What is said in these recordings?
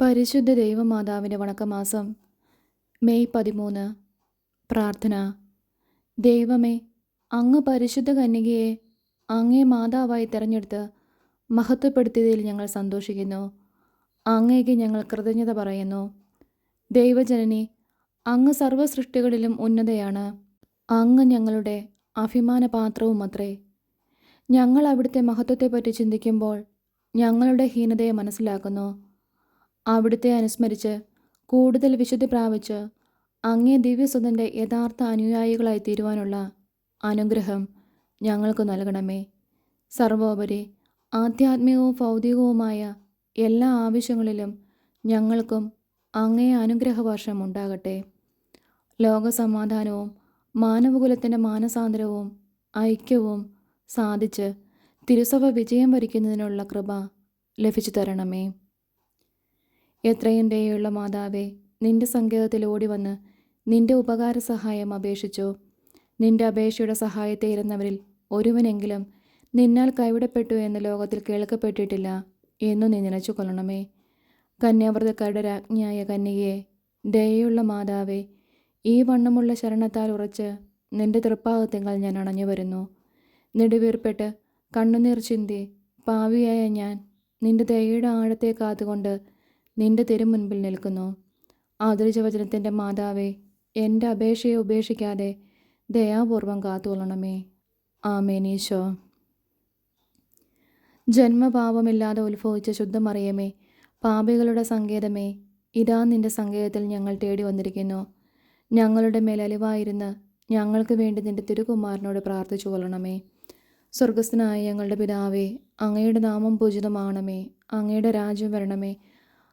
പരിശുദ്ധ ദൈവമാതാവിന്റെ വണക്കമാസം മെയ് പതിമൂന്ന്. പ്രാർത്ഥന. ദൈവമേ അങ്ങ് പരിശുദ്ധ കന്യകയെ അങ്ങേ മാതാവായി തിരഞ്ഞെടുത്ത് മഹത്വപ്പെടുത്തിയതിൽ ഞങ്ങൾ സന്തോഷിക്കുന്നു. അങ്ങേക്ക് ഞങ്ങൾ കൃതജ്ഞത പറയുന്നു. ദൈവജനനി അങ്ങ് സർവസൃഷ്ടികളിലും ഉന്നതയാണ്. അങ്ങ് ഞങ്ങളുടെ അഭിമാനപാത്രവും അത്രേ ഞങ്ങൾ അവിടുത്തെ മഹത്വത്തെപ്പറ്റി ചിന്തിക്കുമ്പോൾ ഞങ്ങളുടെ ഹീനതയെ മനസ്സിലാക്കുന്നു. അവിടുത്തെ അനുസ്മരിച്ച് കൂടുതൽ വിശുദ്ധി പ്രാപിച്ച് അങ്ങേ ദിവ്യസുതന്റെ യഥാർത്ഥ അനുയായികളായി തീരുവാനുള്ള അനുഗ്രഹം ഞങ്ങൾക്ക് നൽകണമേ. സർവോപരി ആധ്യാത്മികവും ഭൗതികവുമായ എല്ലാ ആവശ്യങ്ങളിലും ഞങ്ങൾക്കും അങ്ങേ അനുഗ്രഹവർഷം ഉണ്ടാകട്ടെ. ലോകസമാധാനവും മാനവകുലത്തിന്റെ മാനസാന്തരവും ഐക്യവും സാധിച്ച് തിരുസഭ വിജയം വരിക്കുന്നതിനുള്ള കൃപ ലഭിച്ചു തരണമേ എത്രയും ദയുള്ള മാതാവേ നിന്റെ സങ്കേതത്തിൽ ഓടി വന്ന് നിന്റെ ഉപകാര സഹായം അപേക്ഷിച്ചു. നിന്റെ അപേക്ഷയുടെ സഹായത്തെ ഇരുന്നവരിൽ ഒരുവനെങ്കിലും നിന്നാൽ കൈവിടപ്പെട്ടു എന്ന് ലോകത്തിൽ കേൾക്കപ്പെട്ടിട്ടില്ല എന്നു നീ നിലച്ചു കൊള്ളണമേ. കന്യാവ്രതക്കാരുടെ രാജ്ഞിയായ കന്യകയെ ദയയുള്ള മാതാവേ ഈ വണ്ണമുള്ള ശരണത്താൽ ഉറച്ച് നിന്റെ തൃപ്പാകത്തിങ്ങൾ ഞാൻ അണഞ്ഞു വരുന്നു നെടുവീർപ്പെട്ട് കണ്ണുനീർ ചിന്തി പാവിയായ ഞാൻ നിന്റെ ദയയുടെ ആഴത്തെ കാത്തുകൊണ്ട് നിന്റെ തിരുമുൻപിൽ നിൽക്കുന്നു. ആദരിച്ചവചനത്തിന്റെ മാതാവേ എന്റെ അപേക്ഷയെ ഉപേക്ഷിക്കാതെ ദയാപൂർവം കാത്തുകൊള്ളണമേ. ആമേനീശോ ജന്മപാപമില്ലാതെ ഉത്ഭവിച്ച ശുദ്ധമറിയമേ പാപികളുടെ സങ്കേതമേ ഇതാ നിന്റെ സങ്കേതത്തിൽ ഞങ്ങൾ തേടി വന്നിരിക്കുന്നു. ഞങ്ങളുടെ മേൽ അലിവായിരുന്ന് ഞങ്ങൾക്ക് വേണ്ടി നിന്റെ തിരുകുമാരനോട് പ്രാർത്ഥിച്ചു കൊള്ളണമേ. സ്വർഗസ്ഥനായ ഞങ്ങളുടെ പിതാവേ അങ്ങയുടെ നാമം പൂജിതമാണമേ അങ്ങയുടെ രാജ്യം വരണമേ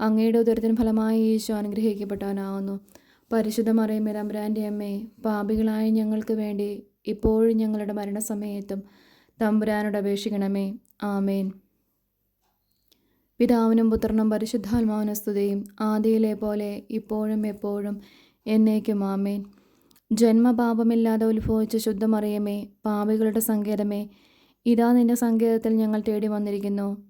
അങ്ങയുടെ ഉദരത്തിന് ഫലമായി ഈശോ അനുഗ്രഹിക്കപ്പെട്ടവനാവുന്നു പരിശുദ്ധ മറിയം തമ്പുരാന്റെ പാപികളായ ഞങ്ങൾക്ക് വേണ്ടി ഇപ്പോഴും ഞങ്ങളുടെ മരണസമയത്തും തമ്പുരാനോട് അപേക്ഷിക്കണമേ. ആമേൻ. പിതാവിനും പുത്രനും പരിശുദ്ധാത്മാവിനും സ്തുതിയും ആദിയിലെ പോലെ ഇപ്പോഴും എപ്പോഴും എന്നേക്കും ആമേൻ. ജന്മപാപമില്ലാതെ ഉത്ഭവിച്ച ശുദ്ധമറിയമേ പാപികളുടെ സങ്കേതമേ ഇതാ നിന്റെ സങ്കേതത്തിൽ ഞങ്ങൾ തേടി വന്നിരിക്കുന്നു.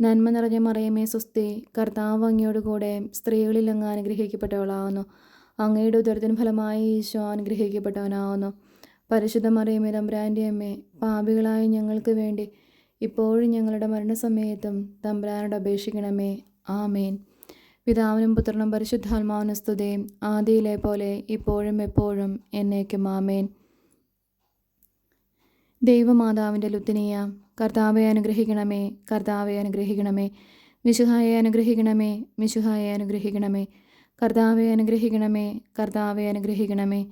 നന്മ നിറഞ്ഞ മറിയമേ സുസ്തി കർത്താവ് അങ്ങയോട് കൂടെ സ്ത്രീകളിൽ അങ്ങ് അനുഗ്രഹിക്കപ്പെട്ടവളാവുന്നു. അങ്ങയുടെ ഉദരത്തിന് ഫലമായി ഈശോ അനുഗ്രഹിക്കപ്പെട്ടവനാവുന്നു. പരിശുദ്ധ മറിയമേ തമ്പ്രാന്റെ അമ്മേ പാപികളായ ഞങ്ങൾക്ക് വേണ്ടി ഇപ്പോഴും ഞങ്ങളുടെ മരണസമയത്തും തമ്പ്രാനോട് അപേക്ഷിക്കണമേ. ആമേൻ. പിതാവിനും പുത്രനും പരിശുദ്ധാത്മാവിനും സ്തുതയും ആദിയിലെ പോലെ ഇപ്പോഴും എപ്പോഴും എന്നേക്കും. ആമേൻ. ദൈവമാതാവിന്റെ ലുത്തിനിയ കർത്താവെ അനുഗ്രഹിക്കണമേ. കർത്താവെ അനുഗ്രഹിക്കണമേ. മിശുഹായെ അനുഗ്രഹിക്കണമേ. മിശുഹായെ അനുഗ്രഹിക്കണമേ. കർത്താവെ അനുഗ്രഹിക്കണമേ. കർത്താവെ അനുഗ്രഹിക്കണമേ.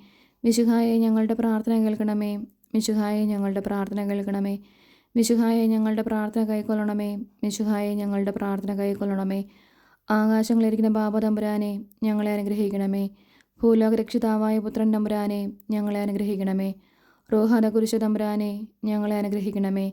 മിശുഹായെ ഞങ്ങളുടെ പ്രാർത്ഥന കേൾക്കണമേ. മിശുഹായെ ഞങ്ങളുടെ പ്രാർത്ഥന കേൾക്കണമേ. മിശുഹായെ ഞങ്ങളുടെ പ്രാർത്ഥന കൈക്കൊള്ളണമേ. മിശുഹായെ ഞങ്ങളുടെ പ്രാർത്ഥന കൈക്കൊള്ളണമേ. ആകാശങ്ങളിരിക്കുന്ന ബാബ തമ്പുരാനെ ഞങ്ങളെ അനുഗ്രഹിക്കണമേ. ഭൂലോക രക്ഷിതാവായ പുത്രൻ തമ്പുരാനെ ഞങ്ങളെ അനുഗ്രഹിക്കണമേ. റോഹാദ കുരിശ തമ്പുരാനെ ഞങ്ങളെ അനുഗ്രഹിക്കണമേ.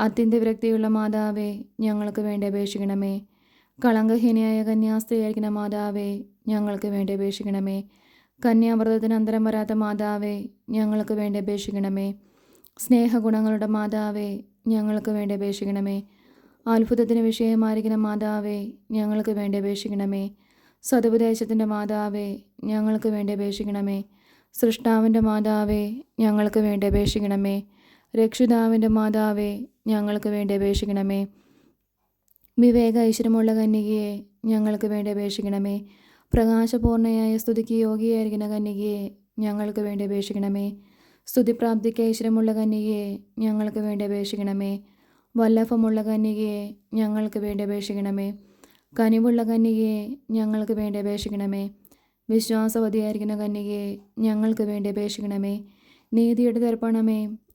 അത്യന്ത വിരക്തിയുള്ള മാതാവേ ഞങ്ങൾക്ക് വേണ്ടി അപേക്ഷിക്കണമേ. കളങ്കഹീനയായ കന്യാസ്ത്രീയായിരിക്കുന്ന മാതാവേ ഞങ്ങൾക്ക് വേണ്ടി അപേക്ഷിക്കണമേ. കന്യാവ്രതത്തിന് അന്തരം വരാത്ത മാതാവേ ഞങ്ങൾക്ക് വേണ്ടി അപേക്ഷിക്കണമേ. സ്നേഹഗുണങ്ങളുടെ മാതാവേ ഞങ്ങൾക്ക് വേണ്ടി അപേക്ഷിക്കണമേ. അത്ഭുതത്തിന് വിഷയമായിരിക്കുന്ന മാതാവേ ഞങ്ങൾക്ക് വേണ്ടി അപേക്ഷിക്കണമേ. സതുപദേശത്തിന്റെ മാതാവേ ഞങ്ങൾക്ക് വേണ്ടി അപേക്ഷിക്കണമേ. സൃഷ്ടാവിന്റെ മാതാവേ ഞങ്ങൾക്ക് വേണ്ടി അപേക്ഷിക്കണമേ. രക്ഷിതാവിന്റെ മാതാവേ ഞങ്ങൾക്ക് വേണ്ടി അപേക്ഷിക്കണമേ. വിവേക ഐശ്വര്യമുള്ള കന്യകയെ ഞങ്ങൾക്ക് വേണ്ടി അപേക്ഷിക്കണമേ. പ്രകാശപൂർണയായ സ്തുതിക്ക് യോഗിയായിരിക്കുന്ന കന്യകയെ ഞങ്ങൾക്ക് വേണ്ടി അപേക്ഷിക്കണമേ. സ്തുതിപ്രാപ്തിക്ക് ഐശ്വര്യമുള്ള കന്യകയെ ഞങ്ങൾക്ക് വേണ്ടി അപേക്ഷിക്കണമേ. വല്ലഭമുള്ള കന്യകയെ ഞങ്ങൾക്ക് വേണ്ടി അപേക്ഷിക്കണമേ. കനിവുള്ള കന്യകയെ ഞങ്ങൾക്ക് വേണ്ടി അപേക്ഷിക്കണമേ. വിശ്വാസവതിയായിരിക്കുന്ന കന്യകയെ ഞങ്ങൾക്ക് വേണ്ടി അപേക്ഷിക്കണമേ. നീതിയുടെ ദർപ്പണമേ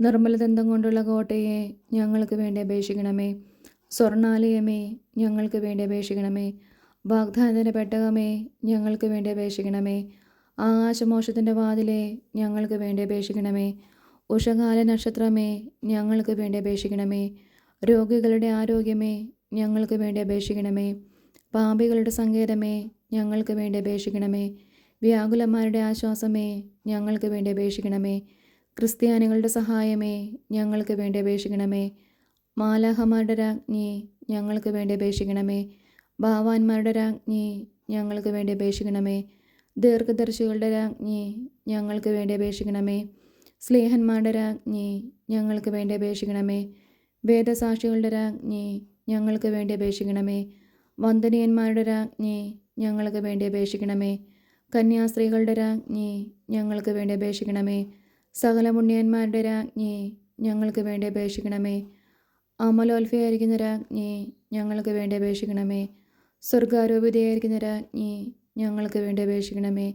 നിർമ്മലദന്തം കൊണ്ടുള്ള കോട്ടയെ ഞങ്ങൾക്ക് വേണ്ടി അപേക്ഷിക്കണമേ. സ്വർണാലയമേ ഞങ്ങൾക്ക് വേണ്ടി അപേക്ഷിക്കണമേ. വാഗ്ദാനത്തിന്റെ പെട്ടകമേ ഞങ്ങൾക്ക് വേണ്ടി അപേക്ഷിക്കണമേ. ആകാശമോഷത്തിന്റെ വാതിലെ ഞങ്ങൾക്ക് വേണ്ടി അപേക്ഷിക്കണമേ. ഉഷകാല നക്ഷത്രമേ ഞങ്ങൾക്ക് വേണ്ടി അപേക്ഷിക്കണമേ. രോഗികളുടെ ആരോഗ്യമേ ഞങ്ങൾക്ക് വേണ്ടി അപേക്ഷിക്കണമേ. പാപികളുടെ സങ്കേതമേ ഞങ്ങൾക്ക് വേണ്ടി അപേക്ഷിക്കണമേ. വ്യാകുലന്മാരുടെ ആശ്വാസമേ ഞങ്ങൾക്ക് വേണ്ടി അപേക്ഷിക്കണമേ. ക്രിസ്ത്യാനികളുടെ സഹായമേ ഞങ്ങൾക്ക് വേണ്ടി അപേക്ഷിക്കണമേ. മാലാഹമാരുടെ രാജ്ഞി ഞങ്ങൾക്ക് വേണ്ടി അപേക്ഷിക്കണമേ. ഭാവാന്മാരുടെ രാജ്ഞി ഞങ്ങൾക്ക് വേണ്ടി അപേക്ഷിക്കണമേ. ദീർഘദർശികളുടെ രാജ്ഞി ഞങ്ങൾക്ക് വേണ്ടി അപേക്ഷിക്കണമേ. സ്നേഹന്മാരുടെ രാജ്ഞി ഞങ്ങൾക്ക് വേണ്ടി അപേക്ഷിക്കണമേ. വേദസാക്ഷികളുടെ രാജ്ഞി ഞങ്ങൾക്ക് വേണ്ടി അപേക്ഷിക്കണമേ. വന്ദനീയന്മാരുടെ രാജ്ഞി ഞങ്ങൾക്ക് വേണ്ടി അപേക്ഷിക്കണമേ. കന്യാസ്ത്രീകളുടെ രാജ്ഞി ഞങ്ങൾക്ക് വേണ്ടി അപേക്ഷിക്കണമേ. സകല പുണ്യന്മാരുടെ രാജ്ഞി ഞങ്ങൾക്ക് വേണ്ടി അപേക്ഷിക്കണമേ. അമലോൽഫയായിരിക്കുന്ന രാജ്ഞി ഞങ്ങൾക്ക് വേണ്ടി അപേക്ഷിക്കണമേ. സ്വർഗാരോപിതയായിരിക്കുന്ന രാജ്ഞി ഞങ്ങൾക്ക് വേണ്ടി അപേക്ഷിക്കണമേ.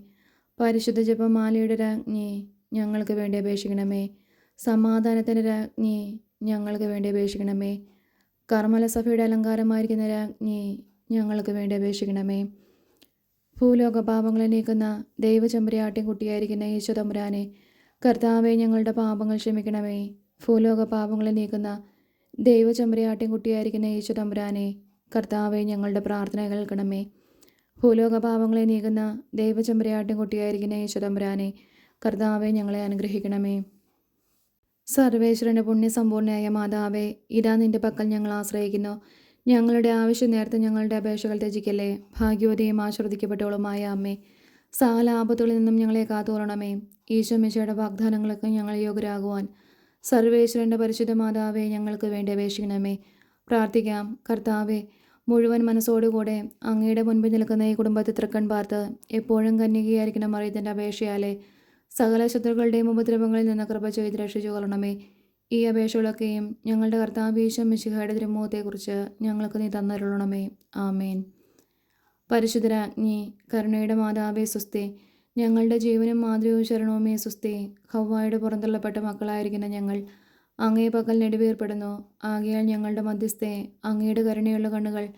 പരിശുദ്ധ ജപമാലയുടെ രാജ്ഞി ഞങ്ങൾക്ക് വേണ്ടി അപേക്ഷിക്കണമേ. സമാധാനത്തിന്റെ രാജ്ഞി ഞങ്ങൾക്ക് വേണ്ടി അപേക്ഷിക്കണമേ. കർമ്മലസഭയുടെ അലങ്കാരമായിരിക്കുന്ന രാജ്ഞി ഞങ്ങൾക്ക് വേണ്ടി അപേക്ഷിക്കണമേ. ഭൂലോക പാപങ്ങളെ നീക്കുന്ന ദൈവചമ്പരയാട്ടിൻ കുട്ടിയായിരിക്കുന്ന കർത്താവെ ഞങ്ങളുടെ പാപങ്ങൾ ക്ഷമിക്കണമേ. ഭൂലോക പാപങ്ങളെ നീക്കുന്ന ദൈവചമ്പരയാട്ടിൻകുട്ടിയായിരിക്കുന്ന കുട്ടിയായിരിക്കുന്ന ഈശോ തമ്പുരാനെ കർത്താവെ ഞങ്ങളുടെ പ്രാർത്ഥന കേൾക്കണമേ. ഭൂലോക പാപങ്ങളെ നീക്കുന്ന ദൈവചമ്പരയാട്ടിൻകുട്ടിയായിരിക്കുന്ന കുട്ടിയായിരിക്കുന്ന ഈശോ തമ്പുരാനെ കർത്താവെ ഞങ്ങളെ അനുഗ്രഹിക്കണമേ. സർവേശ്വരന്റെ പുണ്യസമ്പൂർണയായ മാതാവേ ഇതാ നിന്റെ പക്കൽ ഞങ്ങൾ ആശ്രയിക്കുന്നു. ഞങ്ങളുടെ ആവശ്യം നേരത്തെ ഞങ്ങളുടെ അപേക്ഷകൾ ത്യജിക്കല്ലേ. ഭാഗ്യവതിയും ആശ്രദിക്കപ്പെട്ടവളുമായ അമ്മേ സകല ആപത്തുകളിൽ നിന്നും ഞങ്ങളെ കാത്തുകൊള്ളണമേ. ഈശോ മിശയുടെ വാഗ്ദാനങ്ങൾക്ക് ഞങ്ങൾ യോഗ്യരാകുവാൻ. സർവേശ്വരന്റെ പരിശുദ്ധ മാതാവെ ഞങ്ങൾക്ക് വേണ്ടി അപേക്ഷിക്കണമേ. പ്രാർത്ഥിക്കാം. കർത്താവെ മുഴുവൻ മനസ്സോടുകൂടെ അങ്ങയുടെ മുൻപിൽ നിൽക്കുന്ന ഈ കുടുംബത്തെ തൃക്കൺ പാർത്ത് എപ്പോഴും കന്യകയായിരിക്കണം അറിയത്തിന്റെ അപേക്ഷയാലെ സകല ശത്രുക്കളുടെയും ഉപദ്രവങ്ങളിൽ നിന്ന് കൃപ ചെയ്ത് രക്ഷിച്ചു കൊള്ളണമേ. ഈ അപേക്ഷകളൊക്കെയും ഞങ്ങളുടെ കർത്താവീശം മിശിഹയുടെ തിരുമുഖത്തെക്കുറിച്ച് ഞങ്ങൾക്ക് നീ തന്നരുളണമേ. ആമേൻ. പരിശുദ്ധരാജ്ഞി കരുണയുടെ മാതാവേ സുസ്തേ ഞങ്ങളുടെ ജീവനും മാതൃവും ശരണവുമേ സുസ്തേ ഹൗവായുടെ പുറന്തള്ളപ്പെട്ട മക്കളായിരിക്കുന്ന ഞങ്ങൾ. അങ്ങേ പകൽ നെടുവേർപ്പെടുന്നു. ആകയാൽ ഞങ്ങളുടെ മധ്യസ്ഥെ അങ്ങയുടെ കരുണയുള്ള കണ്ണുകൾ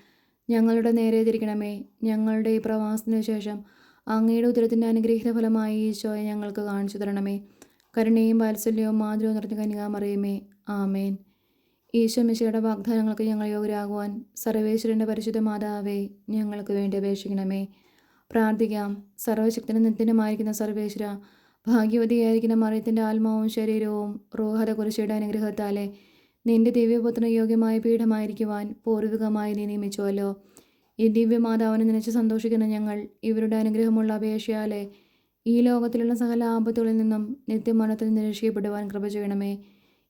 ഞങ്ങളുടെ നേരെ തിരിക്കണമേ. ഞങ്ങളുടെ ഈ പ്രവാസത്തിന് ശേഷം അങ്ങയുടെ ഉദരത്തിന്റെ അനുഗ്രഹീത ഫലമായി ഈശോയെ ഞങ്ങൾക്ക് കാണിച്ചു തരണമേ. കരുണയും വാത്സല്യവും മാതൃവും നിറഞ്ഞ കനികാമറിയുമേ. ആമേൻ. ഈശോ മിശിയുടെ വാഗ്ദാനങ്ങൾക്ക് ഞങ്ങൾ യോഗ്യരാകുവാൻ സർവേശ്വരന്റെ പരിശുദ്ധ മാതാവേ ഞങ്ങൾക്ക് വേണ്ടി അപേക്ഷിക്കണമേ. പ്രാർത്ഥിക്കാം. സർവശക്തനും നിത്യനുമായിരിക്കുന്ന സർവേശ്വര ഭാഗ്യവതിയായിരിക്കുന്ന മറിയത്തിന്റെ ആത്മാവും ശരീരവും റോഹത കുറിച്ചയുടെ അനുഗ്രഹത്താലെ നിന്റെ ദിവ്യപുത്രന് യോഗ്യമായ പീഠമായിരിക്കുവാൻ പൂർവികമായി നീ നിയമിച്ചുവല്ലോ. ഈ ദിവ്യമാതാവിനെ നനച്ച് സന്തോഷിക്കുന്ന ഞങ്ങൾ ഇവരുടെ അനുഗ്രഹമുള്ള അപേക്ഷയാലെ ഈ ലോകത്തിലുള്ള സകല ആപത്തുകളിൽ നിന്നും നിത്യമരണത്തിൽ നിരീക്ഷിക്കപ്പെടുവാൻ രക്ഷിക്കപ്പെടുവാൻ കൃപ ചെയ്യണമേ.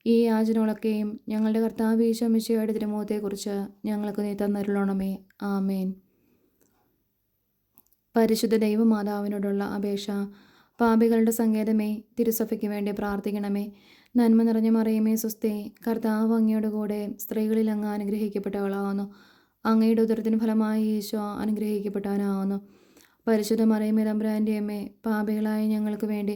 ഈ യാചനകളൊക്കെയും ഞങ്ങളുടെ കർത്താവ് ഈശോ മിശയുടെ തിരുമുഖത്തെക്കുറിച്ച് ഞങ്ങൾക്ക് നീ തന്നരുളണമേ. ആമേൻ. പരിശുദ്ധ ദൈവമാതാവിനോടുള്ള അപേക്ഷ. പാപികളുടെ സങ്കേതമേ തിരുസഭയ്ക്ക് വേണ്ടി പ്രാർത്ഥിക്കണമേ. നന്മ നിറഞ്ഞ മറിയമേ സുസ്ഥേ കർത്താവ് അങ്ങയുടെ കൂടെ സ്ത്രീകളിൽ അങ്ങ് അനുഗ്രഹിക്കപ്പെട്ടവളാവുന്നു അങ്ങയുടെ ഉദരത്തിന് ഫലമായി ഈശോ അനുഗ്രഹിക്കപ്പെട്ടവനാവുന്നു പരിശുദ്ധ മറിയമേ തമ്പുരാന്റെ അമ്മേ പാപികളായ ഞങ്ങൾക്ക് വേണ്ടി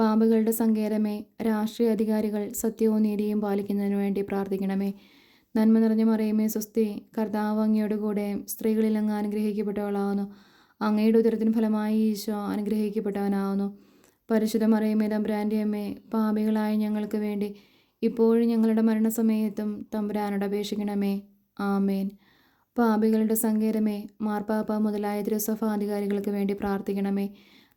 പാമ്പുകളുടെ സങ്കേതമേ രാഷ്ട്രീയ അധികാരികൾ സത്യവും നീതിയും പാലിക്കുന്നതിനു വേണ്ടി പ്രാർത്ഥിക്കണമേ. നന്മ നിറഞ്ഞ മറിയമേ സ്വസ്തി കർത്താവ് അങ്ങയുടെ കൂടെ സ്ത്രീകളിൽ അങ്ങ് അനുഗ്രഹിക്കപ്പെട്ടവളാവുന്നു. അങ്ങയുടെ ഉദരത്തിന് ഫലമായി ഈശോ അനുഗ്രഹിക്കപ്പെട്ടവനാവുന്നു. പരിശുദ്ധ മറിയമേ തമ്പുരാന്റെ അമ്മേ പാപികളായ ഞങ്ങൾക്ക് വേണ്ടി ഇപ്പോഴും ഞങ്ങളുടെ മരണസമയത്തും തമ്പുരാനോട് അപേക്ഷിക്കണമേ. ആമേൻ. പാപികളുടെ സങ്കേതമേ മാർപ്പാപ്പ മുതലായ തിരുസഭാധികാരികൾക്ക് വേണ്ടി പ്രാർത്ഥിക്കണമേ.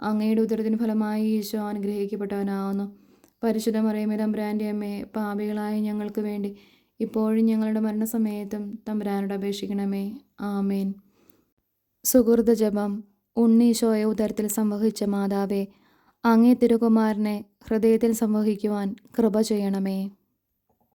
അങ്ങയുടെ ഉദരത്തിന് ഫലമായി ഈശോ അനുഗ്രഹിക്കപ്പെട്ടവനാവുന്നു. പരിശുദ്ധ മറിയമേ തമ്പുരാന്റെ അമ്മയെ പാപികളായ ഞങ്ങൾക്ക് വേണ്ടി ഇപ്പോഴും ഞങ്ങളുടെ മരണസമയത്തും തമ്പുരാനോട് അപേക്ഷിക്കണമേ. ആമേൻ. സുഹൃത ജപം. ഉണ്ണീശോയെ ഉദരത്തിൽ സംവഹിച്ച മാതാവേ അങ്ങേ തിരുകുമാരനെ ഹൃദയത്തിൽ സംവഹിക്കുവാൻ കൃപ ചെയ്യണമേ.